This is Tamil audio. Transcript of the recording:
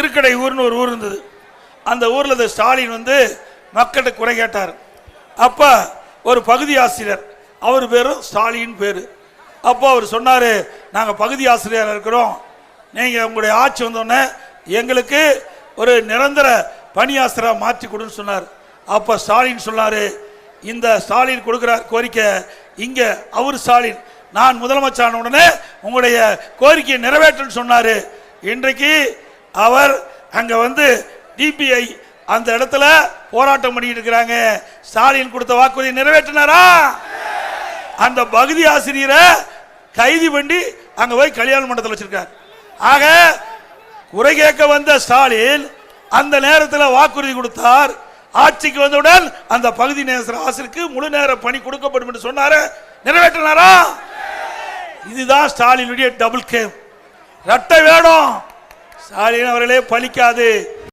திருக்கடை ஊர்னு ஒரு ஊர் இருந்தது. அந்த ஊரில் இந்த ஸ்டாலின் வந்து மக்கள்கிட்ட குறை கேட்டார். அப்போ ஒரு பகுதி ஆசிரியர் அவர் பேரும் ஸ்டாலின் பேர். அப்போ அவர் சொன்னார் நாங்கள் பகுதி ஆசிரியர் இருக்கிறோம். நீங்கள் உங்களுடைய ஆட்சி வந்தோடனே எங்களுக்கு ஒரு நிரந்தர பணியாசிரியராக மாற்றி கொடுன்னு சொன்னார். அப்போ ஸ்டாலின் சொன்னார் இந்த ஸ்டாலின் கொடுக்குற கோரிக்கை இங்கே அவர் ஸ்டாலின். நான் முதலமைச்சரான உடனே உங்களுடைய கோரிக்கையை நிறைவேற்றுன்னு சொன்னார். இன்றைக்கு அவர் அங்கே வந்து டிபிஐ அந்த இடத்துல போராட்டம் பண்ணிட்டு இருக்கிறாங்க. ஸ்டாலின் கொடுத்த வாக்குறுதியை நிறைவேற்றினாரா? அந்த பகுதி ஆசிரியரை கைது பண்ணி அங்கே போய் கல்யாண மண்டபத்தில் வச்சிருக்கார். ஆக குறை கேட்க வந்த ஸ்டாலின் அந்த நேரத்தில் வாக்குறுதி கொடுத்தார். ஆட்சிக்கு வந்தவுடன் அந்த பகுதி நேச ஆசிரியருக்கு முழு நேர பணி கொடுக்கப்படும் என்று சொன்னாரு. நிறைவேற்றினாரா? இதுதான் ஸ்டாலினுடைய டபுள் கேம். ரட்டை வேணும் ஸ்டாலின் அவர்களே பலிக்காது.